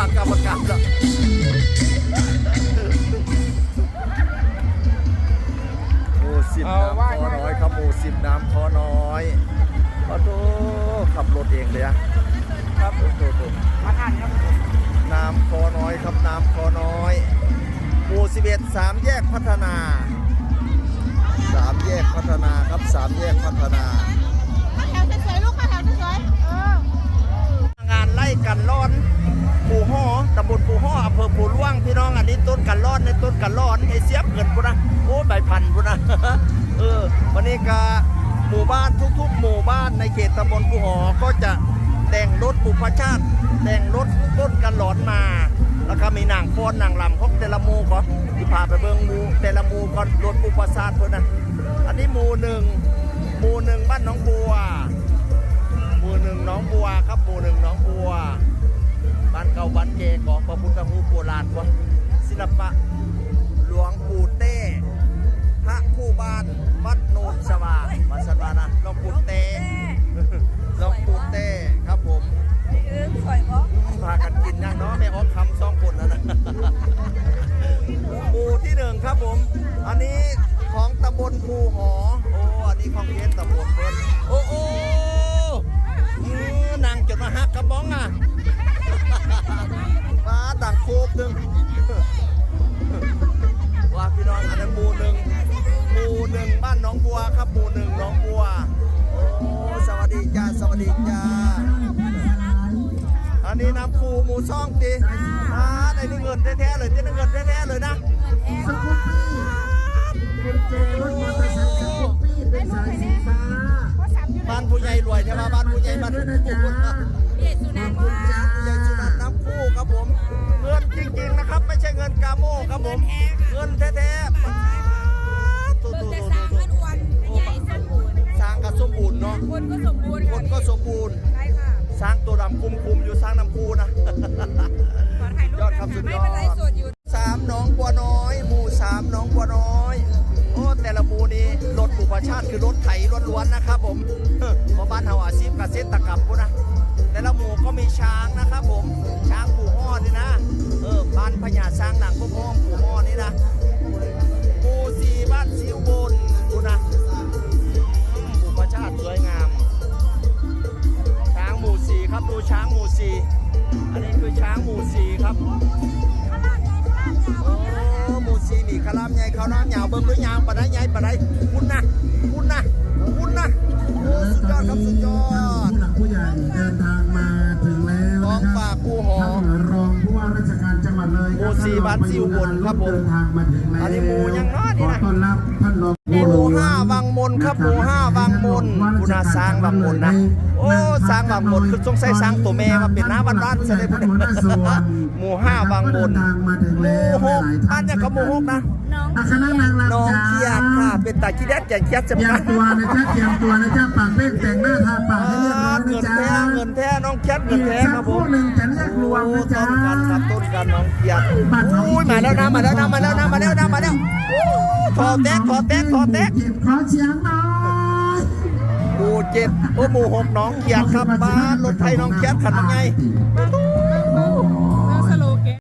เนาะหมู่สิบน้ำคอน้อยครับหมู่สิบน้ำคอน้อยขอโทษขับรถเองเลยอะครับโอ้โหมาทานครับน้ำคอน้อยครับน้ำคอน้อยหมู่สิบเอ็ดสามแยกพัฒนาสามแยกพัฒนาครับสามแยกพัฒนามาแถวสวยๆลูกมาแถวสวยๆเอองานไล่กันร้อนปูห่อตำบลปูห่ออำเภอปูล่วงพี่น้องอันนี้ต้ ต้นกันรอนไอเสียบเกินปุนะโอ้ใบพันธุ์ปุนะเออวันนี้ก็หมู่บ้านทุกๆ หมู่บ้านในเขตตำบลปูหอก็จะแต่งรถบุพชาติแต่งรถต้นกันหลอนมา แล้วก็มีนางฟ้อนนางลำของแต่ละหมู่ก็ที่พาไปเบิ่งหมู่แต่ละหมู่ก่อนรถบุพชาติเพื่อนนะอันนี้หมู่หนึ่งหมู่หนึ่งบ้านน้องบัวหมู่หนึ่งน้องบัวครับหมู่หนึ่งน้องบัวบ้านเก่าบ้านเกของพระพุทธรูปโบราณกว่า ศิลปะ หลวงปู่เต้ พระคู่บ้านวัดโนนสว่างวัดสวานะหลวงปู่เต้หลวงปู่เต้ครับผมเออสวยปะพากันกินนะเนาะแม่ออกคำสองคนนะนะหมู่ที่หนึ่งครับผม อันนี้ของตำบลภูหอ โอ้ อันนี้ของเขตตำบลเพิ่นโอ้โอ้อือนางจนมาหักกระบ้องอะ จ้าสวัสดีจ้าอันนี้น้ำคูหมูซ่องจีอ่าในนี่เงินแท้ๆเลยที่นี่เงินแท้ๆเลยนะบ้านผู้ใหญ่รวยใช่ไหมบ้านผู้ใหญ่บ้านผู้ใหญ่ คนก็สมบูรณ์คนก็สมบูรณ์ ใช่ค่ะสร้างตัวดำคุมๆอยู่สร้างน้ำคู่นะ ขอถ่ายรูปยอดครับสุดยอด ไม่เป็นไรสดอยู่สามหนองบัวน้อย หมู่สามหนองบัวน้อย โอ้แต่ละหมู่นี้รถบุพชาติคือรถไถล้วนๆนะครับผมเพราะบ้านเฮาอาชีพเกษตรกรรมพุนะ แต่ละหมู่ก็มีช้างนะครับผม ช้างปู่ฮ้อนี่นะ เออบ้านพญาช้างหนังพวกพ่อปู่ฮ้อนี่นะ หมู่สี่บ้านซิวบนพุนะ มูซีมีคารามใหญ่ข้าวน้ำยาวเบิ่งด้วยยาวปะได้ใหญ่ปะได้คุณนะคุณนะคุณนะโอ้สุดยอดครับสุดยอทางดผู้หลักผู้ใหญ่เดินทางมาถึงแล้วนะคของรับฝากผู้หอ ราชการจังหวัดเลยหมู่สี่บ้านซิวบนครับผมเดินทางมาถึงแล้วอันนี้หมู่ยังน้อยนี่ขอนะต้อนรับท่านรองหมู่ห้าวังมนครับหมู่ห้าวังมนคุณอาสร้างวังมนนะโอ้สร้างวังมนคือต้องใส่สร้างตัวแม่มาเป็นน้าบ้านๆซะเลยท่านหัวหน้าส่วนหมู่ห้าวังมนเดินทางมาถึงหแล้มู่วหกหลายๆบ้าท่านนเนี่ยก็หมู่หกนะ น้องอะคณะนางรำน้องจ้าเคียดค่ะ เป็นตาขี้แดดแก่งเคียดจะเตรียมามตัวนะจ๊ะเตรียมตัวนะจ๊ะปากเป้งแต่งหน้าทาปากให้เรียบร้อยนะเงินจ๊ะแท้เงินแท้น้องเคียดเงิอีนกแท้สัคกรับคผรู่มหนึ่งจะเรียกร วมนะจ๊ะต้นกันครับต้นกันน้องเกียรติโอ้ยมาแล้วนะมาแล้วนะมาแล้วนะมาแล้วนะมาแล้วโอ้ทอแตกทอแตกทอแตกหยิบขอเสียงหน่อยหมู่เจ็ดโอ้หมู่หกน้องเกียรติครับบ้านรถไทยน้องเกียรติขันยังไง